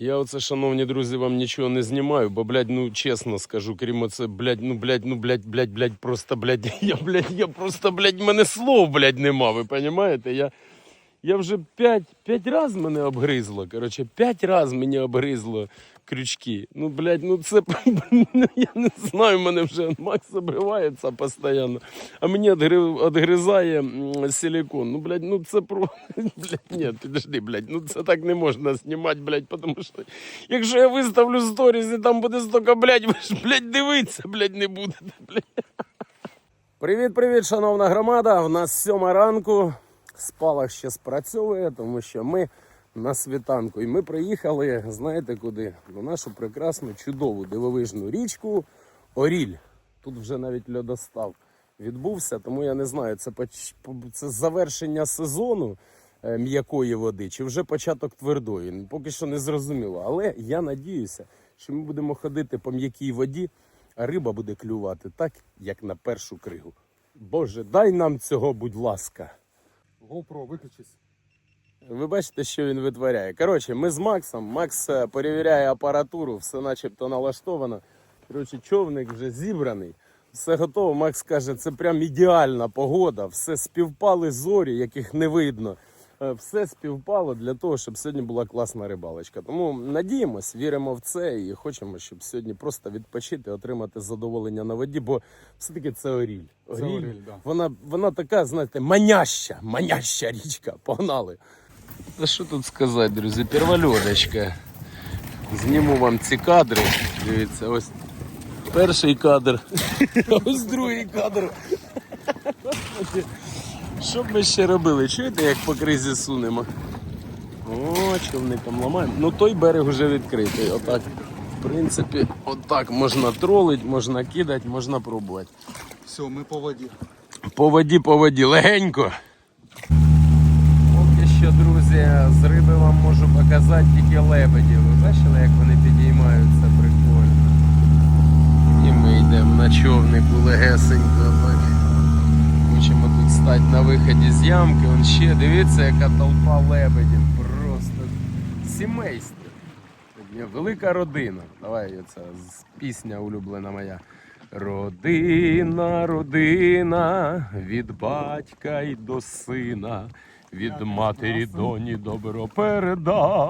Я оце, шановні друзі, вам нічого не знімаю, бо, блядь, ну чесно скажу, крім оце, блядь, ну, блядь, ну, блядь, блядь, блядь, просто, блядь, я, блядь, я просто, блядь, мене слов, блядь, нема, ви розумієте? Я, я вже п'ять, п'ять раз мене обгризло, коротше, п'ять раз мені обгризло крючки. Ну, блядь, ну це, ну, я не знаю, мене вже Макс обривається постійно, а мені відгризає м, силикон. Ну, блядь, ну це про, блядь, ні, підожди, блядь, ну це так не можна знімати, блядь, тому що якщо я виставлю сторіс і там буде стільки, блядь, ви ж, блядь, дивитися, блядь, не будете, блядь. Привіт, привіт, шановна громада. У нас сьома ранку. Спалах ще спрацьовує, тому що ми на світанку. І ми приїхали, знаєте куди? На нашу прекрасну, чудову дивовижну річку Оріль. Тут вже навіть льодостав відбувся, тому я не знаю, це, це завершення сезону е, м'якої води чи вже початок твердої. Поки що не зрозуміло. Але я надіюся, що ми будемо ходити по м'якій воді, а риба буде клювати так, як на першу кригу. Боже, дай нам цього, будь ласка. GoPro, виключись. Ви бачите, що він витворяє. Коротше, ми з Максом. Макс е, перевіряє апаратуру, все начебто налаштовано. Коротше, човник вже зібраний, все готово. Макс каже, це прям ідеальна погода, все співпали зорі, яких не видно. Е, Все співпало для того, щоб сьогодні була класна рибалочка. Тому надіємось, віримо в це і хочемо, щоб сьогодні просто відпочити, отримати задоволення на воді, бо все-таки це Оріль. Це Оріль, да. Вона, вона така, знаєте, маняща, маняща річка. Погнали. Та що тут сказати, друзі, первольодочка. Зніму вам ці кадри. Дивіться, ось перший кадр, а ось другий кадр. Що б ми ще робили? Чуєте, як по кризі сунемо? О, човником ламаємо. Ну той берег вже відкритий. Отак. В принципі, отак можна тролить, можна кидати, можна пробувати. Все, ми по воді. По воді, по воді, легенько. Друзі, з риби вам можу показати тільки лебедів. Ви бачили, як вони підіймаються прикольно. І ми йдемо на човнику легесенько. Хочемо тут стати на виході з ямки. Вон ще дивіться, яка толпа лебедів. Просто сімейство. Велика родина. Давай це пісня улюблена моя. Родина, родина, від батька й до сина, від матері доні добро передасть.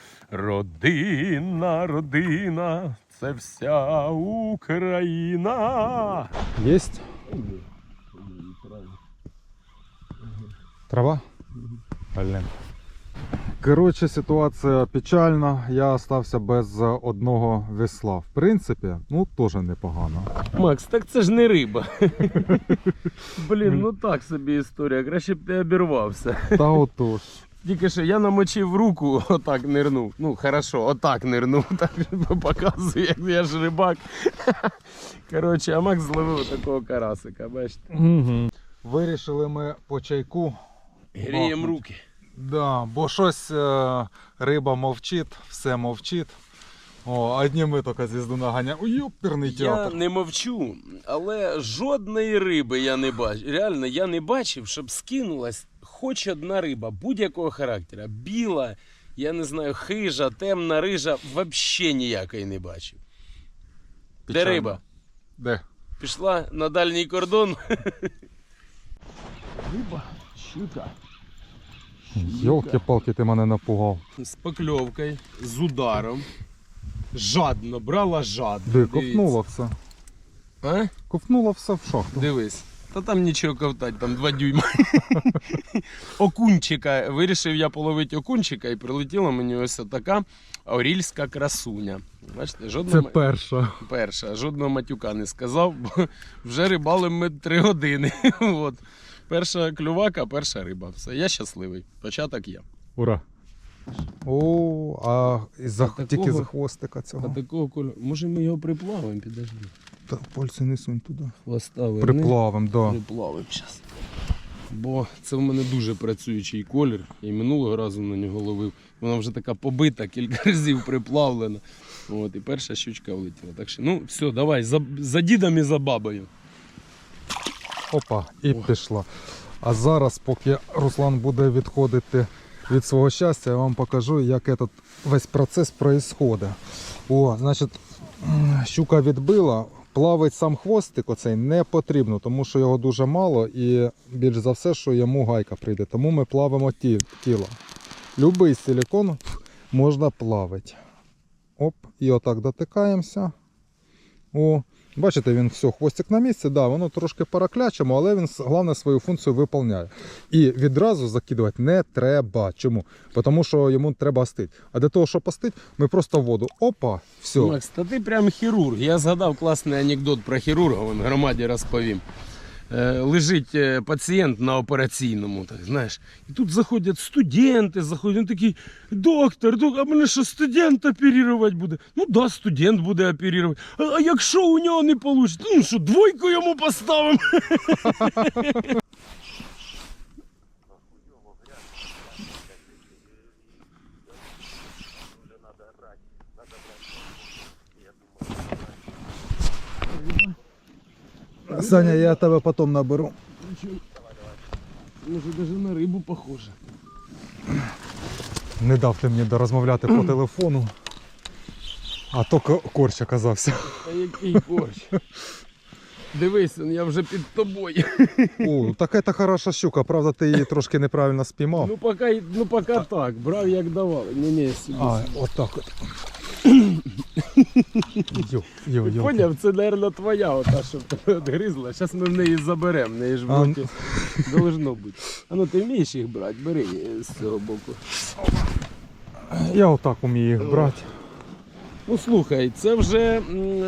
Родина, родина, це вся Україна. Єсть? Трава? Блін. Коротше, ситуація печальна. Я остався без одного весла. В принципі, ну теж непогано. Макс, так це ж не риба. Блін, ну так собі історія. Краще б ти обірвався. Та отож. Тільки що я намочив руку, отак нирнув. Ну, хорошо, отак нирнув, так показую, як я ж рибак. Коротше, а Макс зловив такого карасика, бачите. Угу. Вирішили ми по чайку. Грієм Махнуть. руки. Да, бо щось е, риба мовчить, все мовчить. О, одні ми тільки звізду наганяємо. Ой, юперний Я театр. не мовчу, але жодної риби я не бачив. Реально, я не бачив, щоб скинулась хоч одна риба будь-якого характера. Біла, я не знаю, хижа, темна рижа, взагалі ніякої не бачив. Де риба? Де? Пішла на дальній кордон. Риба, щука. Йолки-палки, ти мене напугав. З покльовкою, з ударом. Жадно, брала жадно. Де, ковтнуло все. А? Ковтнуло все в шахту. Дивись. Та там нічого ковтать, там два дюйма. окунчика. Вирішив я половити окунчика і прилетіла мені ось така орільська красуня. Бачите, жодного, ма- перша. перша, жодного матюка не сказав, бо вже рибалимо ми три години. От. Перша клювака, перша риба. Все, я щасливий. Початок є. Ура. О, а із-за, А тільки за хвостика А цього. такого кольору. Може ми його приплавимо, підожди. Та пальці не сунь туди. Хвоста верни. Приплавим, да. Приплавимо зараз. Бо це в мене дуже працюючий колір. І минулого разу на нього ловив. Вона вже така побита, кілька разів приплавлена. От, і перша щучка влетіла. Так що, ну, все, давай, за, за дідом і за бабою. Опа, і пішла. А зараз, поки Руслан буде відходити від свого щастя, я вам покажу, як этот весь процес происходить. О, значить, щука відбила, плавить сам хвостик оцей не потрібно, тому що його дуже мало і більш за все, що йому гайка прийде. Тому ми плавимо ті, тіло. Любий силікон можна плавити. Оп, і отак дотикаємося. О, бачите, він все, хвостик на місці, да, воно трошки параклячимо, але він головне свою функцію виповняє. І відразу закидувати не треба. Чому? Тому що йому треба остити. А для того, щоб остити, ми просто воду. Опа, все. Макс, та ти прям хірург. Я згадав класний анекдот про хірурга, він громаді розповім. Е, Лежить е, пацієнт на операційному, так знаєш, і тут заходять студенти, заходять, він такий, доктор, доктор, а мене що студент оперувати буде? Ну да, студент буде оперувати. А, а якщо у нього не вийде, ну що, двойку йому поставимо? Саня, я тебе потім наберу. Може, навіть на рибу похоже. Не дав ти мені розмовляти по телефону. А то корч оказався. Та який борщ. Дивись, я вже під тобою. О, така та хороша щука, правда, ти її трошки неправильно спіймав. Ну поки, ну поки так, брав як давали. Ні, ні, сюди. А, отак от. Йо, йо, йо. поняв, це, мабуть, твоя ота, що відгризла. Зараз ми в неї заберемо, в неї ж в роті должно бути. А ну ти вмієш їх брати, бери з цього боку. Я отак умію їх брати. Ну слухай, це вже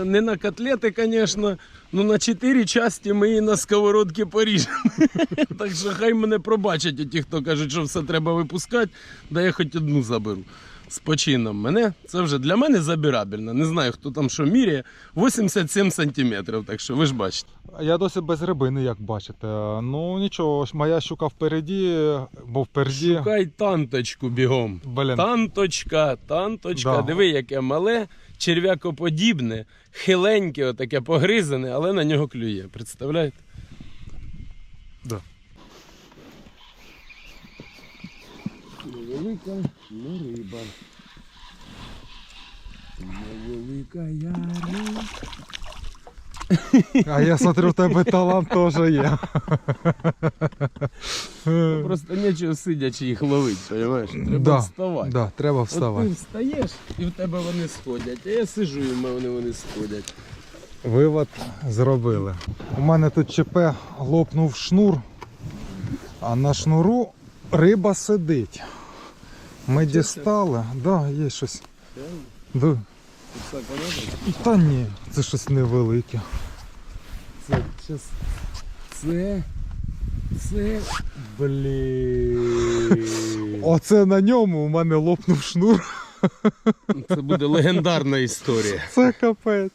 не на котлети, звісно, ну на чотири часті ми її на сковородці поріжемо. так що хай мене пробачать ті, хто кажуть, що все треба випускати, да я хоч одну заберу. З почином мене це вже для мене забірабельно. Не знаю, хто там що міряє. 87 сантиметрів, так що ви ж бачите. Я досі без рибини, як бачите. Ну нічого, моя щука впереді, бо впереді. Шукай танточку бігом. Блін, Танточка, танточка, Да. диви, яке мале, черв'якоподібне, хиленьке, отаке погризане, але на нього клює. Представляєте? Да. Невелика, но риба. Невелика я риба. а я смотрю, в тебе талант теж є. Просто нічого сидячи їх ловить, розумієш? Треба Да, вставати. Да, треба От ти вставати. встаєш і в тебе вони сходять, а я сижу і в мене вони сходять. Вивод зробили. У мене тут ЧП лопнув шнур, а на шнуру риба сидить. Ми дістали, да, є щось. Да. Та ні, це щось невелике. Це, це, це, це, блін. Оце на ньому у мене лопнув шнур. Це буде легендарна історія. Це капець.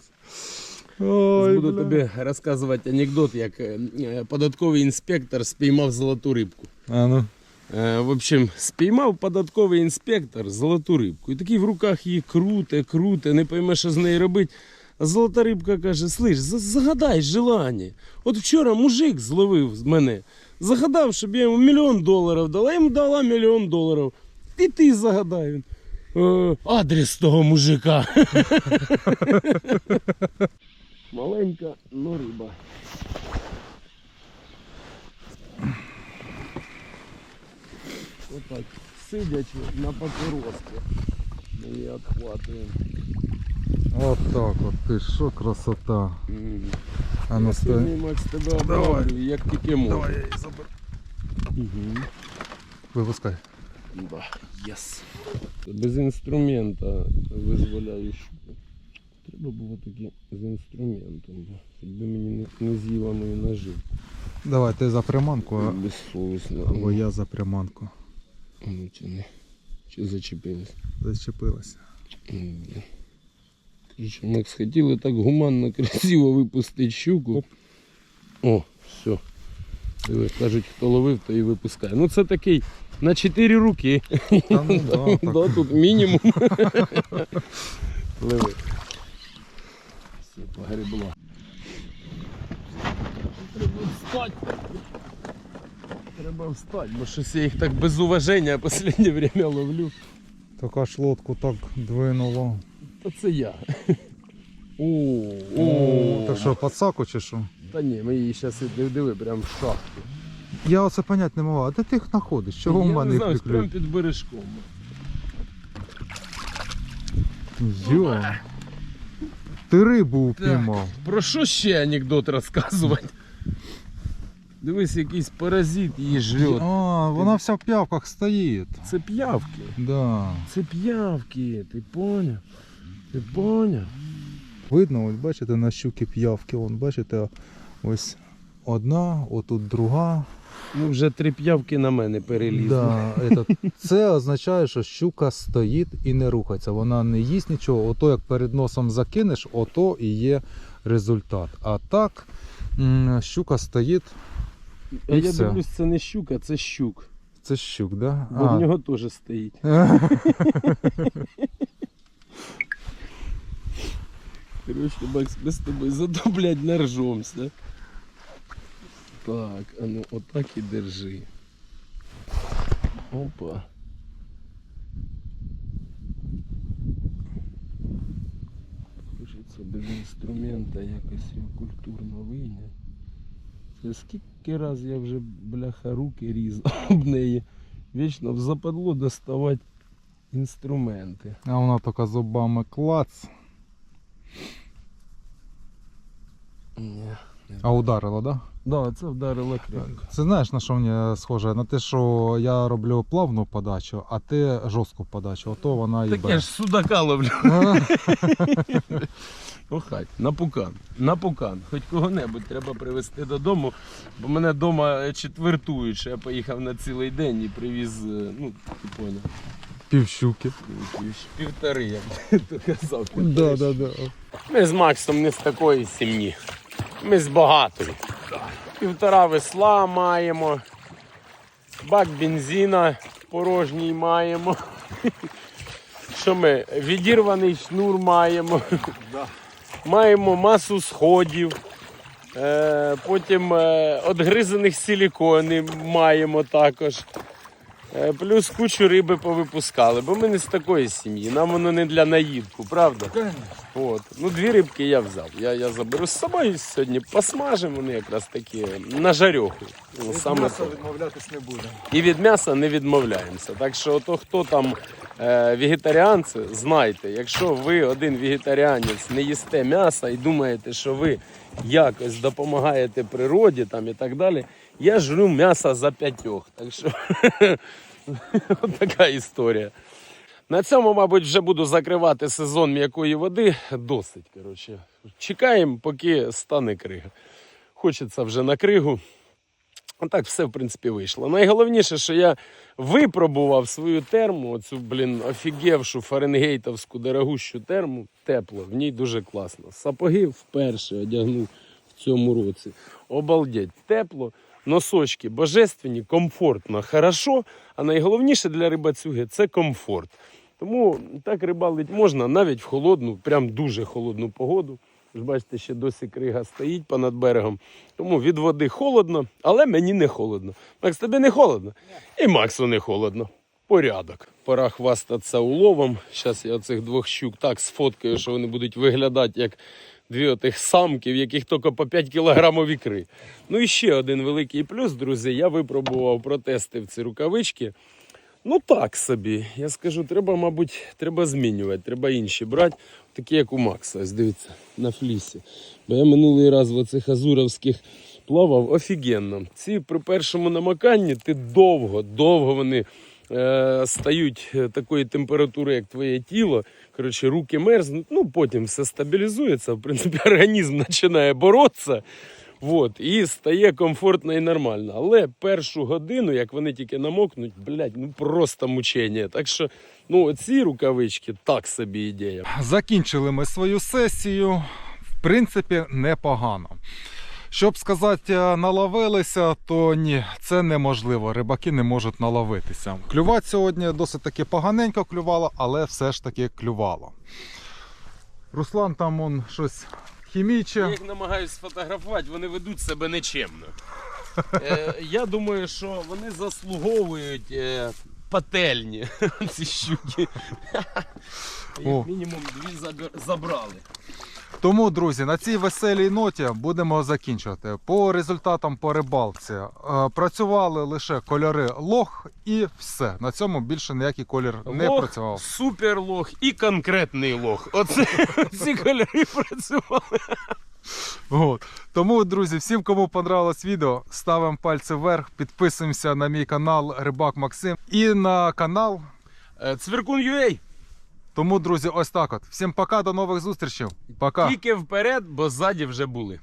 Ой, Буду бля. тобі розказувати анекдот, як е, податковий інспектор спіймав золоту рибку. А ну. Е, В общем, спіймав податковий інспектор золоту рибку. І такий в руках її круте, круте, не пойме, що з нею робить. А золота рибка каже: слиш, загадай желання. От вчора мужик зловив з мене. Загадав, щоб я йому мільйон доларів дала, я йому дала мільйон доларів. І ти загадай. Він, «Е, адрес того мужика. Маленька, но риба. Отак, сидячи на папироски. Ми її відхватуємо. От так от, ти що, красота. М. А ну Я стой. сьогодні, Макс, тебе обравлю, як тільки можу. я її заберу. Угу. Випускай. Да, єс. Без інструмента визволяю щуку. Треба було таки з інструментом. Хоч мені не, не з'їла мою наживку. Давай, ти за приманку, а- Безсовісно. або я за приманку. Ну, чи не? Чи зачепилась? Зачепилася. М, блін. Макс, хотіли так гуманно, красиво випустити щуку. Оп. О, все. Диви, кажуть, хто ловив, то і випускає. Ну це такий на 4 руки. Та ну да. Да, тут мінімум. Пливи. Все, погребла. Треба встати. Треба встати, бо щось я їх так без уваження в останнє время ловлю. Така ж лодку так двинуло. Та це я. О, О, так що, подсаку чи що? Та ні, ми її зараз диви, прям в шахту. Я оце понять не можу. А де ти їх знаходиш? Чого в мене не знаю, їх прям приклюють? під бережком. Йо. Ти рибу впіймав. Про що ще анекдот розказувати? Дивись, якийсь паразит її жрет. А, вона вся в п'явках стоїть. Це п'явки. Да. Це п'явки, ти поняв? Ти поняв? Видно, ось бачите, на щуки п'явки. Вон, бачите, ось одна, отут друга. Ну вже три п'явки на мене перелізли. Да, этот, це означає, що щука стоїть і не рухається. Вона не їсть нічого. Ото як перед носом закинеш, ото і є результат. А так м, щука стоїть. А І я все. дивлюсь, це не щука, це щук. Це щук, да? Бо в нього теж стоїть. Короче, Макс, ми з тобою зато, блядь, не ржемся. Так, а ну отак і держи. Опа. Хочеться без інструмента якось його культурно вийняти. Це скільки раз я вже, бляха, руки різав об неї. Вічно в западло доставати інструменти. А вона тільки зубами клац. Ні. А ударила, да? Да, це вдарило крепко. Це знаєш на що мені схоже? На те, що я роблю плавну подачу, а ти жорстку подачу. Ото вона і Так бере. я ж судака ловлю. Охай, на пукан. На пукан. Хоч кого-небудь треба привезти додому, бо мене вдома четвертують, що я поїхав на цілий день і привіз, е, ну, ти поняв, Півщуки. пів- півтори, як ти казав. Да, да, да. Ми з Максом не з такої сім'ї. Ми з багатої. Півтора весла маємо. Бак бензина порожній маємо. Що ми? Відірваний шнур маємо. Маємо масу сходів. Е, потім е, одгризаних силіконів маємо також. Е, плюс кучу риби повипускали, бо ми не з такої сім'ї, нам воно не для наїдку, правда? От. Ну, дві рибки я взяв. Я, я заберу з собою сьогодні, посмажимо вони якраз такі на жарьоху. Ну, саме то. відмовлятись не буде. І від м'яса не відмовляємося. Так що, то, хто там е, вегетаріанці, знайте, якщо ви один вегетаріанець не їсте м'яса і думаєте, що ви якось допомагаєте природі там, і так далі, я жру м'ясо за п'ятьох. Так що така історія. На цьому, мабуть, вже буду закривати сезон м'якої води. Досить. коротше. Чекаємо, поки стане крига. Хочеться вже на кригу. А так все, в принципі, вийшло. Найголовніше, що я випробував свою терму, оцю, блін, офігевшу фаренгейтовську дорогущу терму, тепло, в ній дуже класно. Сапоги вперше одягнув в цьому році. Обалдеть, тепло, носочки божественні, комфортно, хорошо. А найголовніше для рибацюги це комфорт. Тому так рибалить можна навіть в холодну, прям дуже холодну погоду. Ж бачите, ще досі крига стоїть понад берегом. Тому від води холодно, але мені не холодно. Макс, тобі не холодно? І Максу не холодно. Порядок. Пора хвастатися уловом. Зараз я оцих двох щук так сфоткаю, що вони будуть виглядати як дві отих самки, в яких тільки по 5 кілограмів ікри. Ну і ще один великий плюс, друзі. Я випробував протестив ці рукавички. Ну так собі. Я скажу, треба, мабуть, треба змінювати, треба інші брати, такі як у Макса. Ось дивіться, на флісі. Бо я минулий раз в оцих азуровських плавав офігенно. Ці при першому намаканні ти довго, довго вони е, стають е, такої температури, як твоє тіло. Коротше, руки мерзнуть, ну потім все стабілізується. В принципі, організм починає боротися. Вот, і стає комфортно і нормально. Але першу годину, як вони тільки намокнуть, блядь, ну просто мучення. Так що, ну, ці рукавички так собі ідея. Закінчили ми свою сесію. В принципі, непогано. Щоб сказати, е, наловилися, то ні, це неможливо. Рибаки не можуть наловитися. Клювати сьогодні досить таки поганенько клювало, але все ж таки клювало. Руслан там он щось Я їх намагаюся сфотографувати, вони ведуть себе нечемно. Е, я думаю, що вони заслуговують е, пательні ці щуки. О. Мінімум дві забрали. Тому, друзі, на цій веселій ноті будемо закінчувати. По результатам по рибалці е, працювали лише кольори лох і все. На цьому більше ніякий колір не лох, працював. Супер лох і конкретний лох. Оце ці кольори працювали. От. Тому, друзі, всім, кому понравилось відео, ставимо пальці вверх, підписуємося на мій канал Рибак Максим і на канал. Е, Цвіркун UA. Тому, друзі, ось так от. Всім пока, до нових зустрічей. Пока. Тільки вперед, бо ззаді вже були.